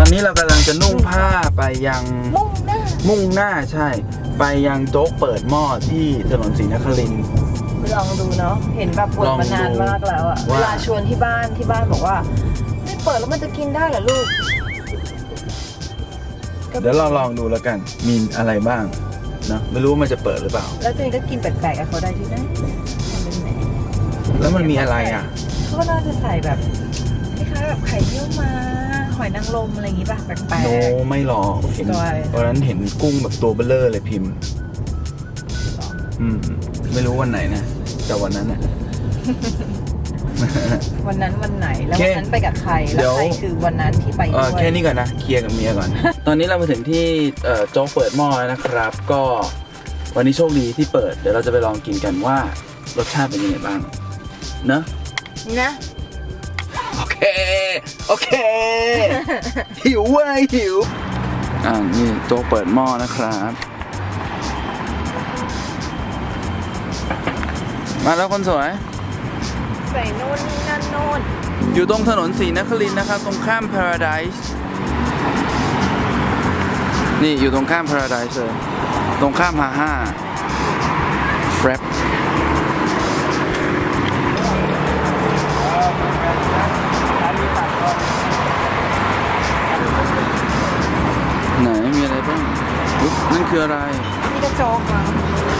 ตอนนี้เรากำลังจะนุ่งผ้าไปยังมุ่งหน้ามุ่งหน้าใช่ ไปยังโจ๊กเปิดหม้อที่ถนนศรีนครินทร์ ลองดูเนาะเห็นแบบปวดลองมาดูนานมากแล้วอะว่า เวลาชวนที่บ้านที่บ้านบอกว่า ไม่เปิดแล้วมันจะกินได้เหรอลูกเดี๋ยวเราลองดูแล้วกัน มีอะไรบ้างเนอะไม่รู้ว่ามันจะเปิดหรือเปล่า แล้วตัวเองก็กินแปลกๆกับเขาได้ที่ไหนทำเป็นแหนแล้วมันมีอะไรอะ เขาก็น่าจะใส่แบบคล้ายๆแบบไข่เยี่ยวมา หอยนางรมอะไรอย่างงี้ป่ะแปลก โนไม่หรอกเห็นสไตล์วันนั้นเห็นกุ้งแบบตัวเบลเลอร์เลยพิมพ์ อืม ไม่รู้วันไหนนะ แต่วันนั้นน่ะ ๆวันนั้นวันไหนแล้วโอเควันนั้นไปกับใครเดี๋แล้วยวใครคือวันนั้นที่ไปเอด้อวยแค่นี้ก่อนนะ เคลียร์กับเมียก่อน ตอนนี้เรามาถึงที่เอ่อโจ๊กเปิดหม้อแล้วนะครับ ก็วันนี้โชคดีที่เปิด เดี๋ยวเราจะไปลองกินกันว่ารสชาติเป็นยังไงบ้าง เนอะนะโอเค โอเค หิวเว้ยหิว อ่านี่โจ๊กเปิดหม้อนะครับ มาแล้วคนสวย ใส่โน่นนี่นั่นโน่นอยู่ตรงถนนศรีนครินทร์นะครับ ตรงข้าม Paradise นี่อยู่ตรงข้าม Paradise เลยตรงข้ามฮาห้าแฟรป ไหนมีอะไรบ้างอุ๊ยนั่นคืออะไรนี่ก็โจ๊กมั้ง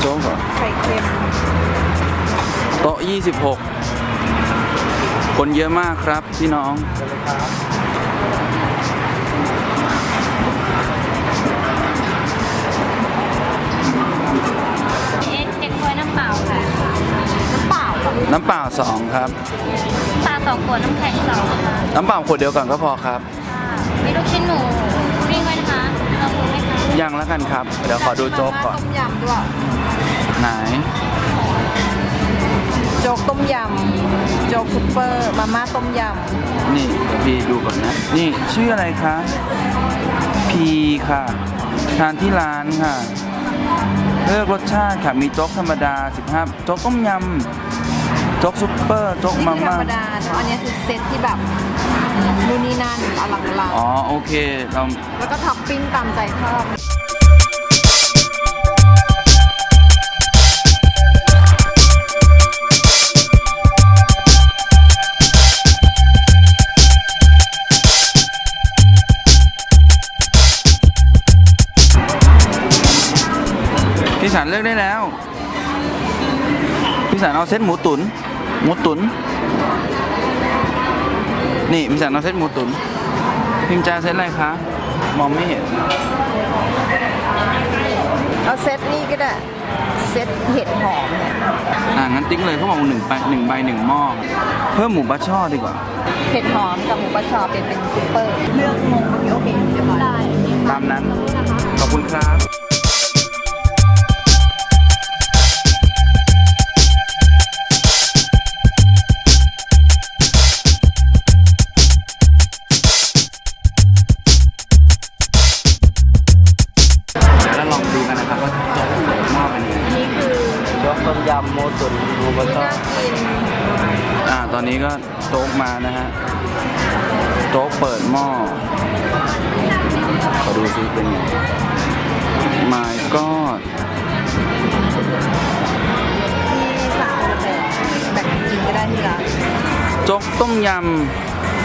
โจ๊กเหรอไข่เค็มโต๊ะ26 คนเยอะมากครับพี่น้องเน้ำเปล่าสองครับ ปลาสองขวดน้ำแข็งสองค่ะน้ำเปล่าขวดเดียวก่อนก็พอครับมีลูกชิ้นหมูวิ่งไว้นะคะเราดูไหมคะยังแล้วกันครับ เดี๋ยวขอดูโจ๊กก่อน ต้มยำด้วย ไหน โจ๊กต้มยำ โจ๊กซุปเปอร์ มาม่าต้มยนี่เดี๋ยวพี่ดูก่อนนะ นี่ชื่ออะไรคะ พีค่ะ ทานที่ร้านค่ะ เลือกรสชาติค่ะ มีโจ๊กธรรมดา 15 โจ๊กต้มยำ โจ๊กซุปเปอร์โจ๊กำมานี่คือธรม่ารมดาเนอะอันนี้คือเซตที่แบบนู่นนี่นั่นอลังการอ๋อโอเคเราแล้วก็ท็อปปิ้งตามใจชอบพี่สันเลือกได้แล้ว พี่สันเอาเซตหมูตุน หมูตุน นี่พี่สันเอาเซตหมูตุน พิมพ์จาเซตอะไรคะ มองไม่เห็น เอาเซตนี่ก็ได้ เซตเห็ดหอมเนี่ย อ่างั้นติ๊กเลยเขาบอกหนึ่งใบหนึ่งใบหนึ่งหม้อ เพิ่มหมูบะช่อดีกว่า เห็ดหอมกับหมูปลาชอเป็นเป็นซุปเปอร์ เลือกงงเมื่อกี้โอเคเรียบร้อยได้ตามนั้น ขอบคุณครับ อ่าตอนนี้ก็โจ๊กมานะฮะโจ๊กเปิดหม้อ ขอดูซิเป็นไง My God ที่สั่งคนละแบบแบ่งกันกินก็ได้ที่ร้านโจ๊กต้มย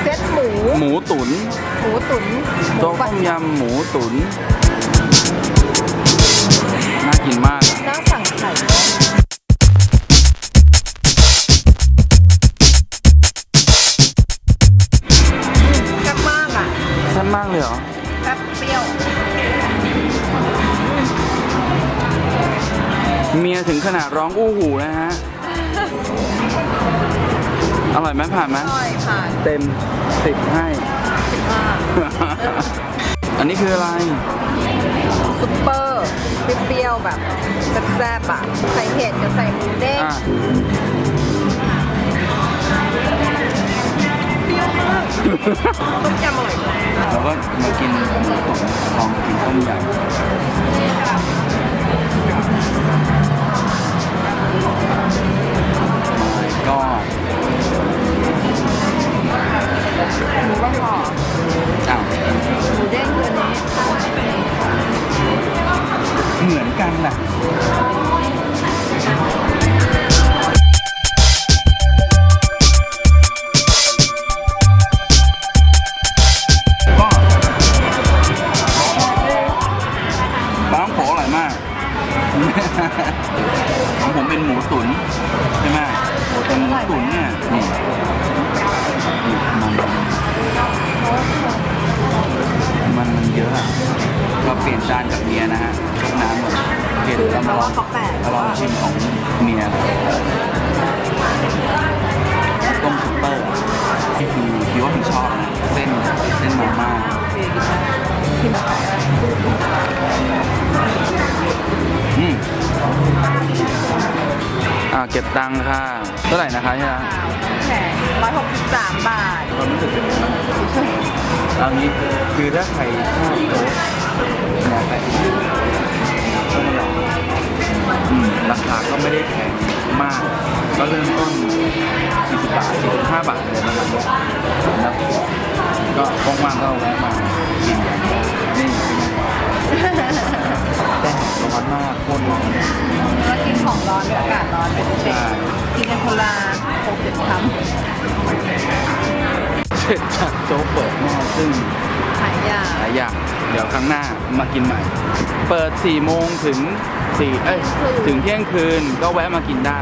เซตหมูำหมูตุ๋นหมูตุ๋นหมูโจ๊กปัต้ดมยำหมูตุ๋นน่ากินมาก เมียถึงขนาดร้องอู้หูนะฮะ อร่อยไหมผ่านไหมอร่อยค่ะเต็มสิบให้มากอันนี้คืออะไร ซุปเปอร์เปรี้ยวๆแบบแซ่บๆอะใส่เห็ดกับใส่หมูเด้งอะต้มยำอร่อยมากแล้วก็มากินลองกินต้มยำ ก็ จานกับเมียนะฮะชกน้ำหมดโอเคเดี๋ยวเราเพมาราะลอว่างเขาแปลกมาลองชิมของเมียต้มซุปเปอร์นี่คือพี่ว่าผมชอบนะเส้นเส้นมันมากอืมอ่าเก็บตังค่ะเท่าไหร่นะคะที่ร้านแพงร้อยหกสิบสามบาทความรู้สึกเป็นยังไงบ้างเอางี้คือถ้าใครชอบโต๊ะ แนวแบบนี้ต้องมาลองอืมราคาก็ไม่ได้แพงมาก ก็เริ่มต้น 40 บาท 45 บาทเลยนะครับแล้วก็ว่างๆก็แวะมากินกันนี่เป็นไงแต่ร้อนมากโคตรร้อนแล้วกินของร้อนด้วยอากาศร้อนเป็นเด็กกินกันคนละหกเจ็ดคเสร็จจากโจ๊กเปิดหม้อซึ่งำหาย ยากหลายอย่าง เดี๋ยวครั้งหน้ามากินใหม่ เปิด4โมงถึง4เอ้ยถึงเที่ยงคืนก็แวะมากินได้